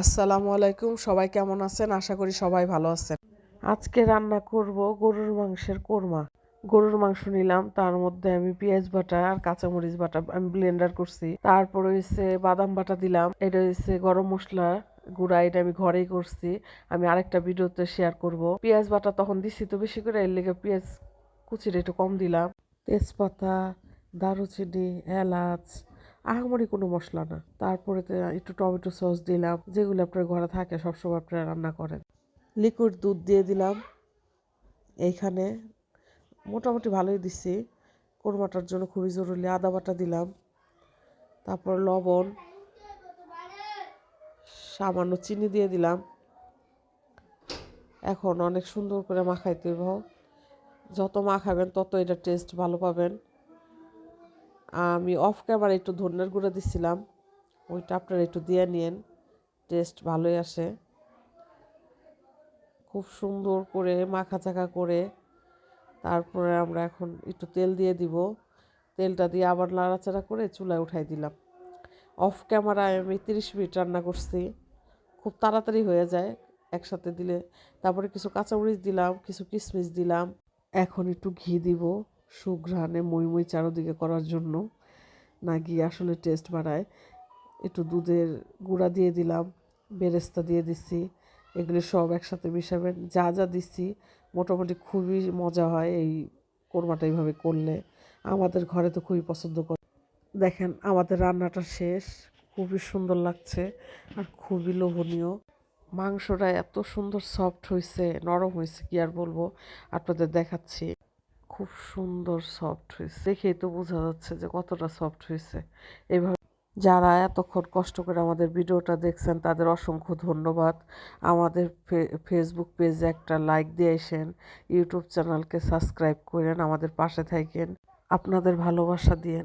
আসসালামু আলাইকুম, সবাই কেমন আছেন? আশা করি সবাই ভালো আছেন। আজকে রান্না করব গরুর মাংসের কোরমা। গরুর মাংস নিলাম, তার মধ্যে আমি পেঁয়াজ বাটা আর কাঁচামরিচ বাটা আমি ব্লেন্ডার করছি। তারপরে হচ্ছে বাদাম বাটা দিলাম, এটা হচ্ছে গরম মশলা গুঁড়া, এটা আমি ঘরেই করছি। আমি আরেকটা ভিডিওতে শেয়ার করব। পেঁয়াজ বাটা তখন দিচ্ছি তো বেশি করে, এর লেগে পেঁয়াজ কুচিটা একটু কম দিলাম। তেজপাতা, দারুচিনি, এলাচ আহামরি কোনো মশলা না। তারপরে একটু টমেটো সস দিলাম, যেগুলো আপনার ঘরে থাকে, সবসময় আপনারা রান্না করেন। লিকুইড দুধ দিয়ে দিলাম। এইখানে মোটামুটি ভালোই দিছি। কোরমাটার জন্য খুবই জরুরি। আদা বাটা দিলাম। তারপর লবণ, সামান্য চিনি দিয়ে দিলাম। এখন অনেক সুন্দর করে মাখাইতে হইব। যত মাখাবেন, তত এটা টেস্ট ভালো পাবেন। আমি অফ ক্যামেরা একটু ধনিয়ার গুঁড়ো দিছিলাম। ওইটা আপনারা একটু দিয়ে নিন টেস্ট ভালোই আসে। খুব সুন্দর করে মাখা চাখা করে তারপরে আমরা এখন একটু তেল দিয়ে দিব। তেলটা দিয়ে আবার নাড়াচাড়া করে চুলায় উঠাই দিলাম। অফ ক্যামেরায় আমি তিরিশ মিনিট রান্না করছি। খুব তাড়াতাড়ি হয়ে যায় একসাথে দিলে। তারপরে কিছু কাঁচামরিচ দিলাম, কিছু কিশমিশ দিলাম। এখন একটু ঘি দিব। সুঘ্রাণে মই চারোদিকে করার জন্য। না গিয়ে আসলে টেস্ট বাড়ায় একটু দুধের গুঁড়া দিয়ে দিলাম, বেরেস্তা দিয়ে দিছি, এগুলি সব একসাথে মিশাবেন। যা যা দিচ্ছি মোটামুটি খুবই মজা হয় এই কোরমাটা এইভাবে করলে। আমাদের ঘরে তো খুবই পছন্দ করে। দেখেন, আমাদের রান্নাটা শেষ, খুবই সুন্দর লাগছে আর খুবই লোভনীয়। মাংসটা এত সুন্দর সফট হয়েছে নরম হয়েছে কি আর বলব? আপনাদের দেখাচ্ছি। খুব সুন্দর সফট হয়েছে দেখেই তো বোঝা যাচ্ছে যে কতটা সফট হয়েছে এভাবে যারা এতক্ষণ কষ্ট করে আমাদের ভিডিওটা দেখছেন, তাদের অসংখ্য ধন্যবাদ। আমাদের ফেসবুক পেজে একটা লাইক দিয়ে আসেন ইউটিউব চ্যানেলকে সাবস্ক্রাইব করেন, আমাদের পাশে থাকেন। আপনাদের ভালোবাসা দিয়ে।